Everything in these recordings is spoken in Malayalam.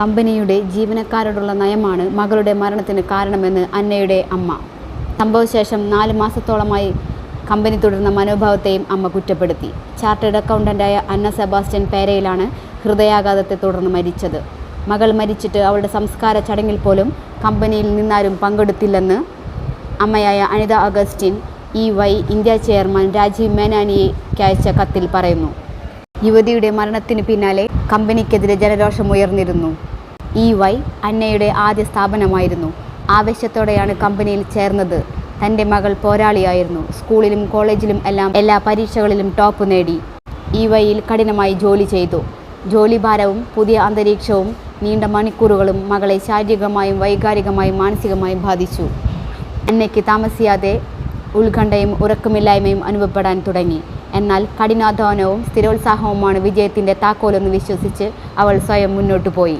കമ്പനിയുടെ ജീവനക്കാരോടുള്ള നയമാണ് മകളുടെ മരണത്തിന് കാരണമെന്ന് അന്നയുടെ അമ്മ. സംഭവശേഷം നാല് മാസത്തോളമായി കമ്പനി തുടർന്ന മനോഭാവത്തെയും അമ്മ കുറ്റപ്പെടുത്തി. ചാർട്ടേഡ് അക്കൗണ്ടന്റായ അന്ന സെബാസ്റ്റ്യൻ പേരയിലാണ് ഹൃദയാഘാതത്തെ തുടർന്ന് മരിച്ചത്. മകൾ മരിച്ചിട്ട് അവളുടെ സംസ്കാര ചടങ്ങിൽ പോലും കമ്പനിയിൽ നിന്നാരും പങ്കെടുത്തില്ലെന്ന് അമ്മയായ Anita Augustine E Y India chairman Rajeev മേനാനിയെ അയച്ച കത്തിൽ പറയുന്നു. യുവതിയുടെ മരണത്തിന് പിന്നാലെ കമ്പനിക്കെതിരെ ജനരോഷം ജനരോഷമുയർന്നിരുന്നു ഇ വൈ അന്നയുടെ ആദ്യ സ്ഥാപനമായിരുന്നു. ആവേശത്തോടെയാണ് കമ്പനിയിൽ ചേർന്നത്. തന്റെ മകൾ പോരാളിയായിരുന്നു. സ്കൂളിലും കോളേജിലും എല്ലാം എല്ലാ പരീക്ഷകളിലും ടോപ്പ് നേടി. ഇ വൈയിൽ കഠിനമായി ജോലി ചെയ്തു. ജോലിഭാരവും പുതിയ അന്തരീക്ഷവും നീണ്ട മണിക്കൂറുകളും മകളെ ശാരീരികമായും വൈകാരികമായും മാനസികമായും ബാധിച്ചു. അന്നയ്ക്ക് താമസിയാതെ ഉത്കണ്ഠയും ഉറക്കമില്ലായ്മയും അനുഭവപ്പെടാൻ തുടങ്ങി. എന്നാൽ കഠിനാധ്വാനവും സ്ഥിരോത്സാഹവുമാണ് വിജയത്തിന്റെ താക്കോലെന്ന് വിശ്വസിച്ച് അവൾ സ്വയം മുന്നോട്ടു പോയി.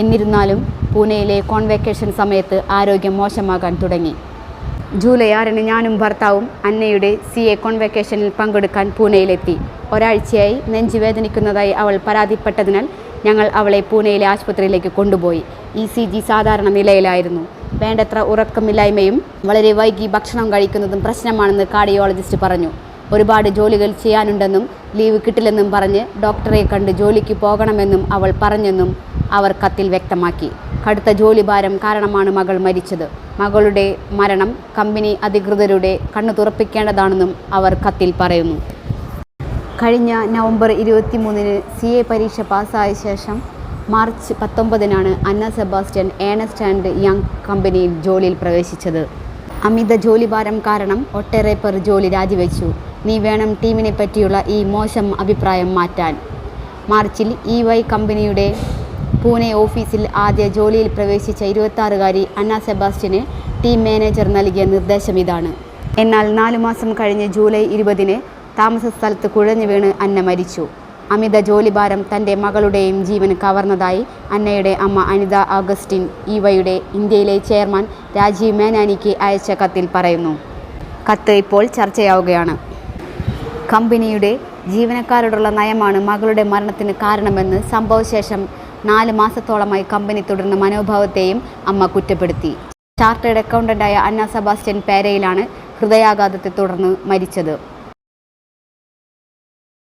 എന്നിരുന്നാലും പൂനെയിലെ കോൺവെക്കേഷൻ സമയത്ത് ആരോഗ്യം മോശമാകാൻ തുടങ്ങി. ജൂലൈ ആറിന് ഞാനും ഭർത്താവും അന്നയുടെ സി എ കോൺവെക്കേഷനിൽ പങ്കെടുക്കാൻ പൂനെയിലെത്തി. ഒരാഴ്ചയായി നെഞ്ചു വേദനിക്കുന്നതായി അവൾ പരാതിപ്പെട്ടതിനാൽ ഞങ്ങൾ അവളെ പൂനെയിലെ ആശുപത്രിയിലേക്ക് കൊണ്ടുപോയി. ഇ സി ജി സാധാരണ നിലയിലായിരുന്നു. വേണ്ടത്ര ഉറക്കമില്ലായ്മയും വളരെ വൈകി ഭക്ഷണം കഴിക്കുന്നതും പ്രശ്നമാണെന്ന് കാർഡിയോളജിസ്റ്റ് പറഞ്ഞു. ഒരുപാട് ജോലികൾ ചെയ്യാനുണ്ടെന്നും ലീവ് കിട്ടില്ലെന്നും പറഞ്ഞ് ഡോക്ടറെ കണ്ട് ജോലിക്ക് പോകണമെന്നും അവൾ പറഞ്ഞെന്നും അവർ കത്തിൽ വ്യക്തമാക്കി. കടുത്ത ജോലിഭാരം കാരണമാണ് മകൾ മരിച്ചത്. മകളുടെ മരണം കമ്പനി അധികൃതരുടെ കണ്ണു തുറപ്പിക്കേണ്ടതാണെന്നും അവർ കത്തിൽ പറയുന്നു. കഴിഞ്ഞ നവംബർ ഇരുപത്തിമൂന്നിന് സി എ പരീക്ഷ പാസ്സായ ശേഷം March പത്തൊമ്പതിനാണ് Anna Sebastian Ernst and Young കമ്പനിയിൽ ജോലിയിൽ പ്രവേശിച്ചത്. അമിത ജോലിഭാരം കാരണം ഒട്ടേറെ പേർ ജോലി രാജിവെച്ചു. നീ വേണം ടീമിനെ പറ്റിയുള്ള ഈ മോശം അഭിപ്രായം മാറ്റാൻ. മാർച്ചിൽ ഇ വൈ കമ്പനിയുടെ പൂനെ ഓഫീസിൽ ആദ്യ ജോലിയിൽ പ്രവേശിച്ച ഇരുപത്താറുകാരി അന്ന സെബാസ്റ്റ്യന് ടീം മാനേജർ നൽകിയ നിർദ്ദേശം ഇതാണ്. എന്നാൽ നാലു മാസം കഴിഞ്ഞ് ജൂലൈ ഇരുപതിന് താമസ സ്ഥലത്ത് കുഴഞ്ഞു വീണ് അന്ന മരിച്ചു. അമിത ജോലിഭാരം തന്റെ മകളുടെയും ജീവൻ കവർന്നതായി അന്നയുടെ അമ്മ അനിത ആഗസ്റ്റിൻ ഇവയുടെ ഇന്ത്യയിലെ ചെയർമാൻ രാജീവ് മേനാനിക്ക് അയച്ച കത്തിൽ പറയുന്നു. കത്ത് ഇപ്പോൾ ചർച്ചയാവുകയാണ്. കമ്പനിയുടെ ജീവനക്കാരോടുള്ള നയമാണ് മകളുടെ മരണത്തിന് കാരണമെന്ന് സംഭവശേഷം നാല് മാസത്തോളമായി കമ്പനി തുടർന്ന മനോഭാവത്തെയും അമ്മ കുറ്റപ്പെടുത്തി. ചാർട്ടേഡ് അക്കൗണ്ടന്റായ അന്ന സെബാസ്റ്റ്യൻ പേരയിലാണ് ഹൃദയാഘാതത്തെ തുടർന്ന് മരിച്ചത്.